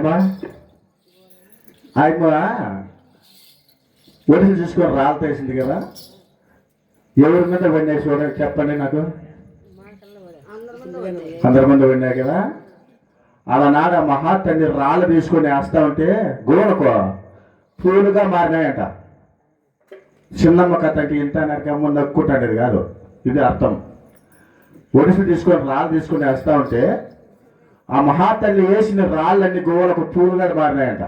కాదమ్మా ఆయమ్మ ఒడిసి చూసుకొని రాలతేసింది కదా? ఎవరి మీద వెండేసి చూడండి చెప్పండి నాకు. అందరి ముందు వెండా కదా? అలనాడు ఆ రాళ్ళు తీసుకొని వేస్తా ఉంటే గోడకు పూలుగా మారినాయంట. చిన్నమ్మ కథ అంటే ఇంత నరకమ్మ నక్కుంటాడేది కాదు. ఇది అర్థం. ఒడిసి తీసుకొని రాళ్ళు తీసుకొని వేస్తా ఉంటే ఆ మహాతల్లి వేసిన రాళ్ళన్ని గోవలకు పూలుగా మారినాయంట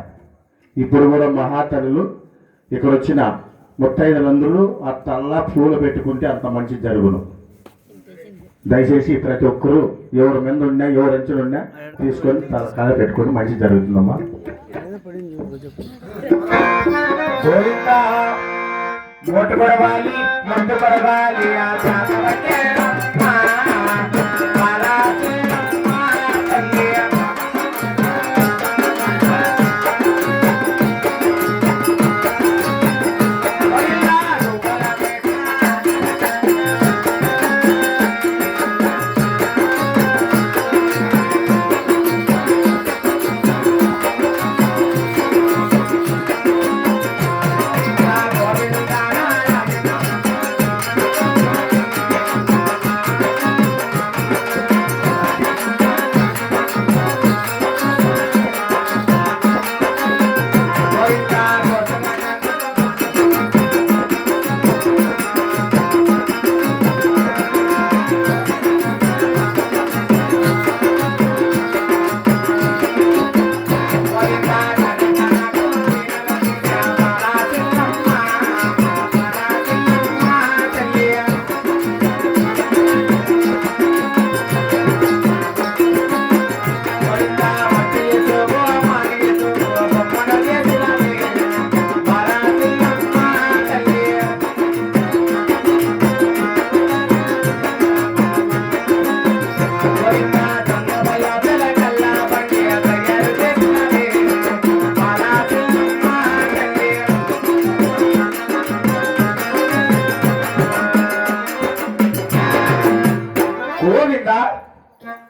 ఇప్పుడు కూడా మహాతల్లులు ఇక్కడ వచ్చిన ముత్తైదులందరూ ఆ తల్ల పూలు పెట్టుకుంటే అంత మంచి జరుగును. దయచేసి ప్రతి ఒక్కరూ ఎవరి మీద ఉన్నా ఎవరు అంచులు ఉన్నా తీసుకొని తల కళ పెట్టుకొని మంచి జరుగుతుందమ్మా. గోవిందా మోటు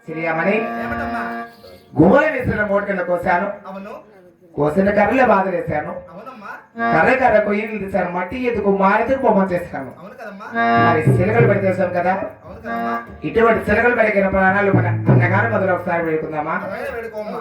శ్రీయమణి ఏమిటమ్మా గుమ్మల వేసిన మూట కింద కోసాను. అవును. కోసిన కర్రలే బాధ అవునమ్మా. కర్ర కర్ర కొయ్యలు తీశాను మట్టి బొమ్మ చేశాను. అవును కదమ్మా. మరి సిలకలు పెడితే వేసాం కదా. ఇటువంటి సిలకలు పెరిగిన ప్రాణాలు మన అన్నగారు మొదలు ఒకసారి వేడుకుందామా? అలాగే వేడుకోమ్మా.